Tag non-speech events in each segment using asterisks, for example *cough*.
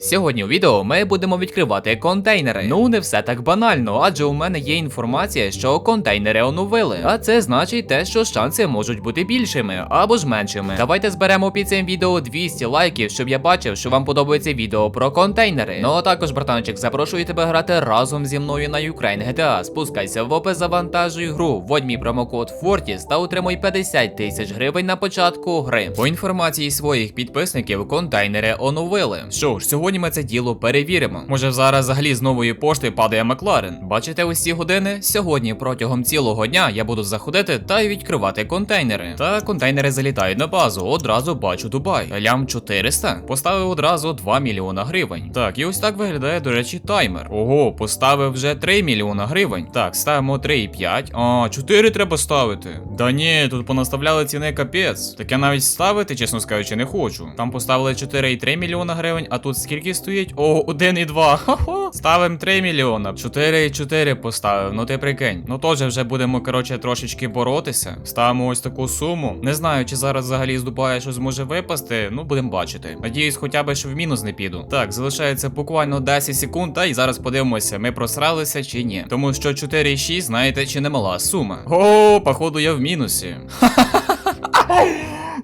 Сьогодні у відео ми будемо відкривати контейнери. Ну не все так банально, адже у мене є інформація, що контейнери оновили. А це значить те, що шанси можуть бути більшими або ж меншими. Давайте зберемо під цим відео 200 лайків, щоб я бачив, що вам подобається відео про контейнери. Ну а також, братанчик, запрошую тебе грати разом зі мною на Ukraine GTA. Спускайся в опис, завантажуй гру, вводь мій промокод Fortis та отримуй 50 тисяч гривень на початку гри. По інформації своїх підписників, контейнери оновили. Що ж, сьогодні ми це діло перевіримо. Може зараз взагалі з нової пошти падає Макларен. Бачите ось ці години? Сьогодні протягом цілого дня я буду заходити та відкривати контейнери. Та контейнери залітають на базу. Одразу бачу Дубай. Лям 400. Поставив одразу 2 мільйона гривень. Так, і ось так виглядає, до речі, таймер. Ого, поставив вже 3 мільйона гривень. Так, ставимо 3,5. А, 4 треба ставити. Да ні, тут понаставляли ціни капець. Так я навіть ставити, чесно скажучи, не хочу. Там поставили 4,3 мільйона гривень, а тут скільки стоїть? О, 1,2. Хо-хо. Ставим 3 мільйона. 4,4 поставив. Ну ти прикинь. Ну теж вже будемо, коротше, трошечки боротися. Ставимо ось таку суму. Не знаю, чи зараз взагалі з Дубая щось зможе випасти. Ну, будемо бачити. Надіюсь, хоча б що в мінус не піду. Так, залишається буквально 10 секунд, та і зараз подивимося, ми просралися чи ні. Тому що 4,6, знаєте, чи немала сума. О, походу, я в мінусі.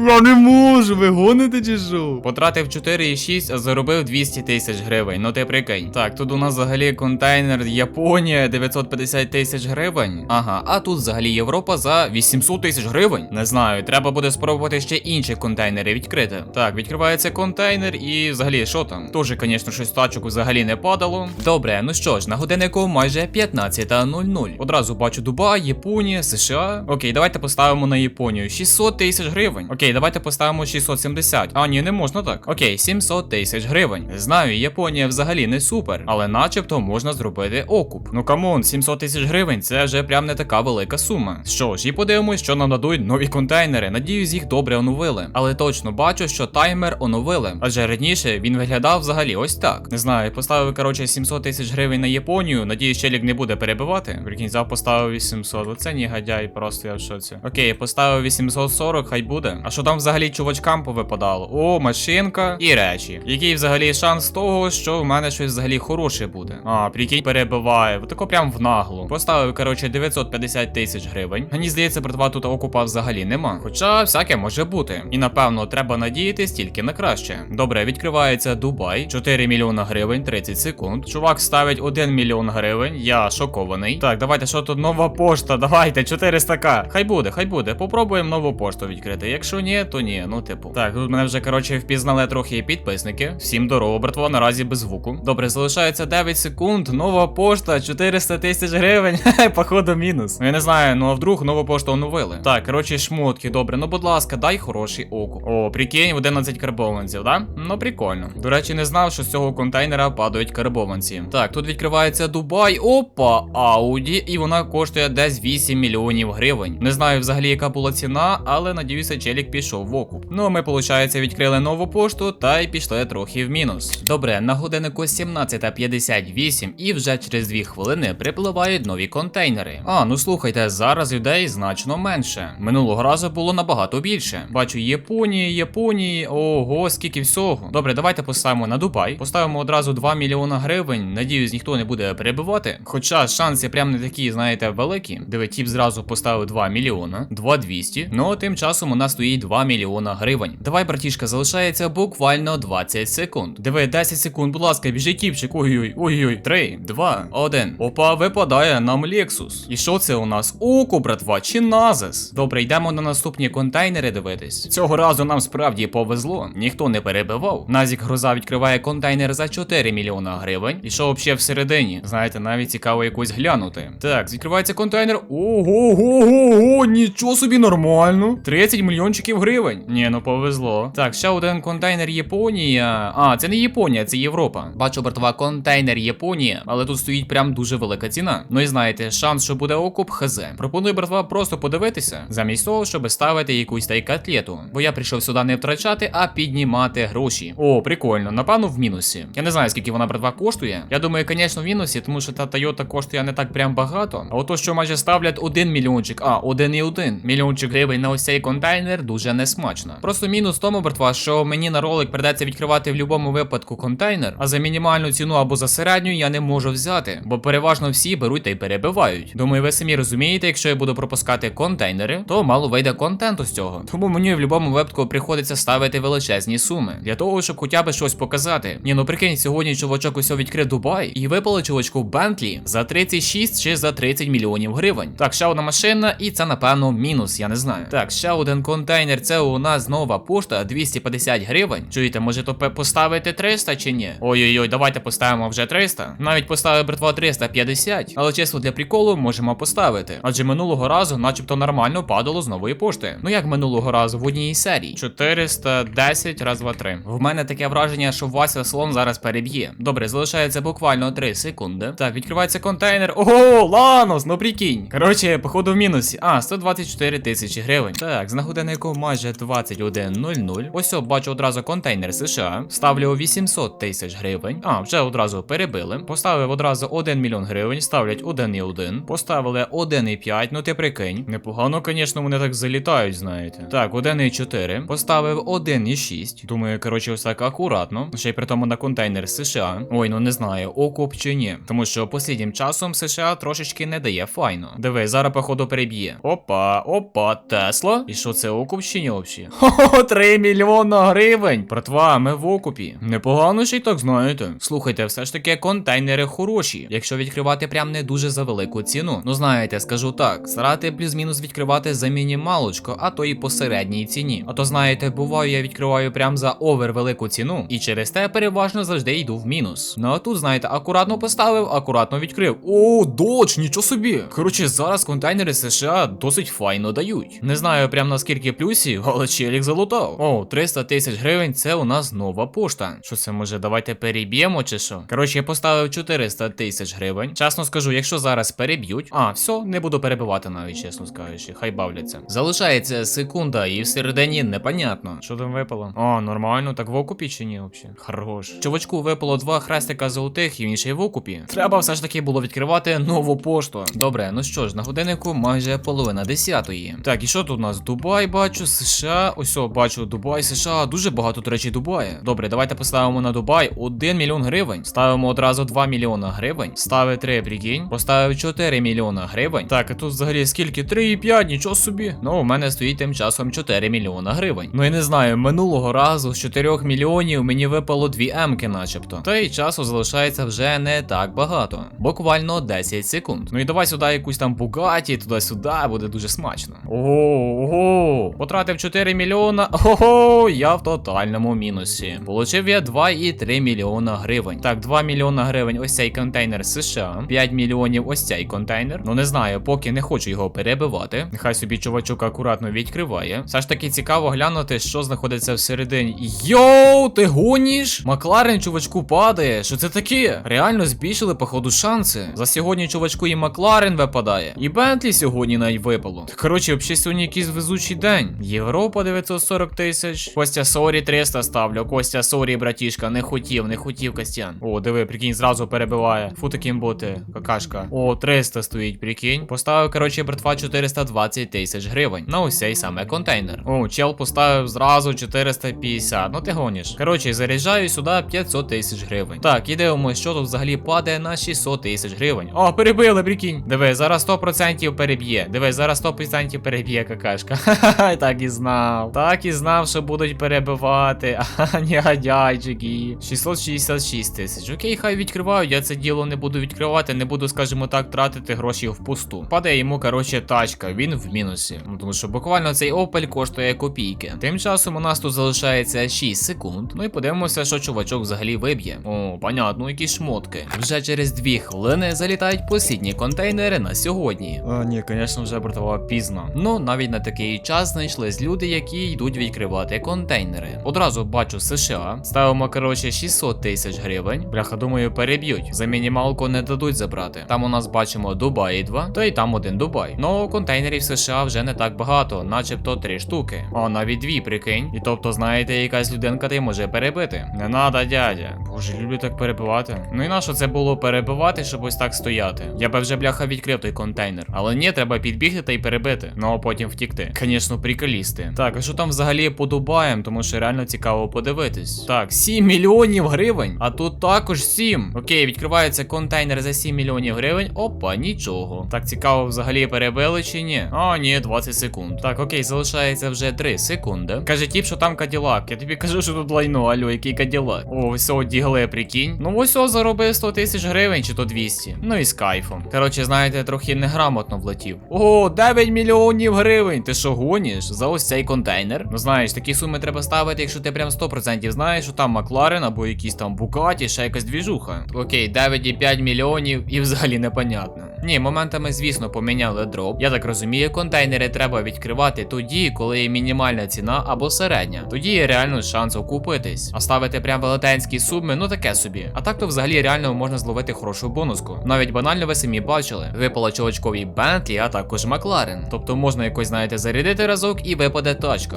Я не можу, ви гоните чи що? Потратив 4,6, а заробив 200 тисяч гривень. Ну ти прикинь. Так, тут у нас взагалі контейнер Японія 950 тисяч гривень. Ага, а тут взагалі Європа за 800 тисяч гривень. Не знаю, треба буде спробувати ще інші контейнери відкрити. Так, відкривається контейнер і взагалі що там? Тоже, звісно, щось тачок взагалі не падало. Добре, ну що ж, на годиннику майже 15.00. Одразу бачу Дубай, Японія, США. Окей, давайте поставимо на Японію 600 тисяч гривень. Окей, давайте поставимо 670. А, ні, не можна так. Окей, 700 тисяч гривень. Знаю, Японія взагалі не супер, але начебто можна зробити окуп. Ну камон, 700 тисяч гривень це вже прям не така велика сума. Що ж, і подивимось, що нам дадуть нові контейнери. Надіюсь, їх добре оновили. Але точно бачу, що таймер оновили. Адже раніше він виглядав взагалі ось так. Не знаю, поставив, коротше, 700 тисяч гривень на Японію. Надіюсь, челік не буде перебивати. Прикинь, взяв, поставив 800. Оце негодяй, просто я в шоці. Окей, поставив 840, хай буде. А що там взагалі чувачкам повипадало? О, машинка і речі. Який взагалі шанс того, що в мене щось взагалі хороше буде. А, прикинь, перебиває. Тако прям в наглу. Поставив, коротше, 950 тисяч гривень. Мені здається, братва тут окупа взагалі нема. Хоча всяке може бути. І напевно треба надіятись тільки на краще. Добре, відкривається Дубай, 4 мільйона гривень, 30 секунд. Чувак ставить 1 мільйон гривень. Я шокований. Так, давайте, що тут нова пошта? Давайте, 400к. Хай буде, хай буде. Попробуємо нову пошту відкрити. Якщо ні, то ні. Ну, типу. Так, тут мене вже, коротше, впізнали трохи підписники. Всім дорого, братва, наразі без звуку. Добре, залишається 9 секунд. Нова пошта, 400 тисяч гривень. *laughs* Походу, мінус. Ну я не знаю, ну а вдруг нову пошту оновили. Так, коротше, шмотки, добре. Ну, будь ласка, дай хороший окуп. О, прикинь, 11 карбованців, да? Ну, прикольно. До речі, не знав, що з цього контейнера падають карбованці. Так, тут відкривається Дубай. Опа, Ауді, і вона коштує десь 8 мільйонів гривень. Не знаю взагалі, яка була ціна, але надіюся, челік пішов в окуп. Ну, а ми, виходить, відкрили нову пошту та й пішли трохи в мінус. Добре, на годиннику 17.58 і вже через 2 хвилини припливають нові контейнери. А, ну слухайте, зараз людей значно менше. Минулого разу було набагато більше. Бачу Японії, Японії, ого, скільки всього. Добре, давайте поставимо на Дубай. Поставимо одразу 2 мільйона гривень. Надіюсь, ніхто не буде перебивати. Хоча шанси прям не такі, знаєте, великі. Диви, тіп зразу поставив 2 мільйона, 2200. Ну а тим часом у нас стоїть 2 мільйона гривень. Давай, братішка, залишається буквально 20 секунд. Диви, 10 секунд, будь ласка, біжи тіпчик. Ой-ой, ой-ой. 3, 2, 1. Опа, випадає нам Lexus. І що це у нас? Око, братва, чи назис? Добре, йдемо на наступні контейнери дивитись. Цього разу нам справді повезло. Ніхто не перебивав. Назік Гроза відкриває контейнер за 4 мільйона гривень. І що взагалі всередині? Знаєте, навіть цікаво якось глянути. Так, відкривається контейнер. Ого, го, го, го, нічого собі нормально. 30 мільйончиків гривень. Ні, ну повезло. Так, ще один контейнер Японія. А, це не Японія, це Європа. Бачу, братва, контейнер Японія, але тут стоїть прям дуже велика ціна. Ну і знаєте, шанс, що буде окуп, хз. Пропоную, братва, просто подивитися, замість того, щоб ставити якусь та й котлету. Бо я прийшов сюди не втрачати, а піднімати гроші. О, прикольно, напевно, в мінусі. Я не знаю, скільки вона, братва, коштує. Я думаю, звісно, в мінусі, тому що та Toyota коштує не так прям багато. А ото, що майже ставлять один мільйончик, а, один і один. Мільйончик гривень на ось цей контейнер дуже дуже несмачна. Просто мінус тому, братва, що мені на ролик придеться відкривати в будь-якому випадку контейнер, а за мінімальну ціну або за середню я не можу взяти, бо переважно всі беруть та й перебивають. Думаю, ви самі розумієте, якщо я буду пропускати контейнери, то мало вийде контенту з цього. Тому мені в будь-якому випадку приходиться ставити величезні суми для того, щоб хоча б щось показати. Ні, ну прикинь, сьогодні чувачок усе відкрив Дубай і випало чувачку Бентлі за 36 чи за 30 мільйонів гривень. Так, ще одна машина, і це напевно мінус, я не знаю. Так, ще один контейнер. Це у нас нова пошта 250 гривень. Чуєте, може то поставити 300 чи ні? Ой-ой-ой, давайте поставимо вже 300. Навіть поставив братва 350, але чесно для приколу можемо поставити. Адже минулого разу, начебто, нормально падало з нової пошти. Ну як минулого разу в одній із серій. 410 раз, два, три. В мене таке враження, що Вася слон зараз переб'є. Добре, залишається буквально 3 секунди. Так, відкривається контейнер. Ого, Ланос, ну прикинь. Коротше, походу в мінусі. А, 124 тисячі гривень. Так, з нагодиннику майже 21.00. Ось бачу одразу контейнер США. Ставлю 800 тисяч гривень. А, вже одразу перебили. Поставив одразу 1 мільйон гривень, ставлять 1,1. Поставили 1,5, ну ти прикинь. Непогано, звісно, вони так залітають, знаєте. Так, 1,4. Поставив 1,6. Думаю, коротше, ось так акуратно. Ще й при тому на контейнер США. Ой, ну не знаю, окуп чи ні. Тому що посліднім часом США трошечки не дає файно. Диви, зараз походу переб'є. Опа, опа, Тесла. І що це окуп чи взагалі? Хо-хо, 3 мільйона гривень. Братва, ми в окупі. Непогано ще й так знаєте. Слухайте, все ж таки контейнери хороші. Якщо відкривати прям не дуже за велику ціну. Ну знаєте, скажу так, старати плюс-мінус відкривати за мінімалочку, а то і по середній ціні. А то знаєте, буває, я відкриваю прям за овер велику ціну, і через те переважно завжди йду в мінус. Ну а тут, знаєте, акуратно поставив, акуратно відкрив. О, доч, нічого собі. Коротше, зараз контейнери США досить файно дають. Не знаю прям наскільки плюсів, але челік залутав. О, 300 тисяч гривень це у нас нова пошта. Що це може, давайте переб'ємо чи що? Коротше, я поставив 400 тисяч гривень. Чесно скажу, якщо зараз переб'ють, а, все, не буду перебивати навіть, чесно скажучи, хай бавляться. Залишається секунда, і всередині непонятно. Що там випало? А, нормально, так в окупі чи ні взагалі? Хорош. Чувачку випало два хрестика золотих і він ще й в окупі. Треба все ж таки було відкривати нову пошту. Добре, ну що ж, на годиннику майже половина десятої. Так, і що тут у нас? Дубай бачу, США. Ось о, бачу, Дубай, США. Дуже багато, до речі, Дубая. Добре, давайте поставимо на Дубай 1 мільйон гривень. Ставимо одразу 2 мільйона гривень. Ставив 3, прикинь. Поставив 4 мільйона гривень. Так, а тут взагалі скільки? 3,5, нічого собі. Ну, у мене стоїть тим часом 4 мільйона гривень. Ну я не знаю, минулого разу з 4 мільйонів мені випало 2 емки, начебто. Та й часу залишається вже не так багато. Буквально 10 секунд. Ну і давай сюди якусь там бугаті, туди-сюди, буде дуже смачно. Ого, ого. Потратив 4 мільйона. Ого, я в тотальному мінусі. Получив я 2,3 мільйона гривень. Так, 2 мільйона гривень ось цей контейнер США. 5 мільйонів ось цей контейнер. Ну не знаю, поки не хочу його перебивати. Нехай собі чувачок акуратно відкриває. Все ж таки цікаво глянути, що знаходиться всередині. Йоу, ти гоніш? Макларен чувачку падає. Що це таке? Реально збільшили, походу, шанси. За сьогодні чувачку і Макларен випадає. І Бентлі сьогодні навіть випало. Коротше, взагалі сьогодні якийсь везучий день. Європа 940 тисяч. Костя Сорі 300 ставлю. Костя Сорі, братішка, не хотів, не хотів Костян. О, диви, прикинь, зразу перебиває. Фу таким бути, какашка. О, 300 стоїть, прикинь. Поставив, коротше, братва 420 тисяч гривень. На ось цей саме контейнер. О, чел поставив зразу 450. Ну ти гониш. Коротше, заряджаю сюди 500 тисяч гривень. Так, і дивимось, що тут взагалі падає на 600 тисяч гривень. О, перебили, прикинь. Диви, зараз 100% переб'є. Диви, зараз 100% переб'є какашка. *laughs* Ха-ха, так і знав. Так і знав, що будуть перебивати. *laughs* Ага, негодяйчики. 666 тисяч. Окей, хай відкривають. Я це діло не буду відкривати, не буду, скажімо так, тратити гроші впусту. Падає йому, коротше, тачка. Він в мінусі. Ну, тому що буквально цей Opel коштує копійки. Тим часом у нас тут залишається 6 секунд. Ну і подивимося, що чувачок взагалі виб'є. О, понятно, якісь шмотки. Вже через 2 хвилини залітають послідні контейнери на сьогодні. А, ні, звісно, вже братова пізно. Ну, навіть на такий час знайшлись люди, які йдуть відкривати контейнери. Одразу бачу США. Ставимо, коротше, 600 тисяч гривень. Бляха, думаю, переб'ють. За мінімалку не дадуть забрати. Там у нас бачимо Дубай 2, та й там один Дубай. Ну, контейнерів США вже не так багато, начебто 3 штуки. А навіть дві, прикинь. І тобто, знаєте, якась людинка ти може перебити. Не надо, дядя. Боже, люблю так перебивати. Ну і на що це було перебивати, щоб ось так стояти? Я би вже бляха відкрив той контейнер. Але ні, треба підбігти та й перебити. Ну а потім втікти. Звісно, прикольно. Лізти. Так, а що там взагалі по Дубаям, тому що реально цікаво подивитись. Так, 7 мільйонів гривень, а тут також 7. Окей, відкривається контейнер за 7 мільйонів гривень. Опа, нічого. Так, цікаво, взагалі перебили чи ні? А, ні, 20 секунд. Так, окей, залишається вже 3 секунди. Каже тіп, що там каділак. Я тобі кажу, що тут лайно, алло, який каділак. О, ось о, дігли, прикинь. Ну ось о, заробив 100 тисяч гривень чи то 200. Ну і з кайфом. Коротше, знаєте, трохи неграмотно влетів. О, 9 мільйонів гривень. Ти що гоніш? За ось цей контейнер? Ну знаєш, такі суми треба ставити, якщо ти прям 100% знаєш, що там Макларен або якісь там Букаті, ще якась двіжуха. Окей, 9,5 мільйонів і взагалі непонятно. Ні, моментами, звісно, поміняли дроп. Я так розумію, контейнери треба відкривати тоді, коли є мінімальна ціна або середня. Тоді є реально шанс окупитись. А ставити прям велетенські суми, ну таке собі. А так то взагалі реально можна зловити хорошу бонуску. Навіть банально ви самі бачили. Випало чолочковій Бентлі, а також Макларен. Тобто можна якось, знаєте, зарядити разок і випаде тачка.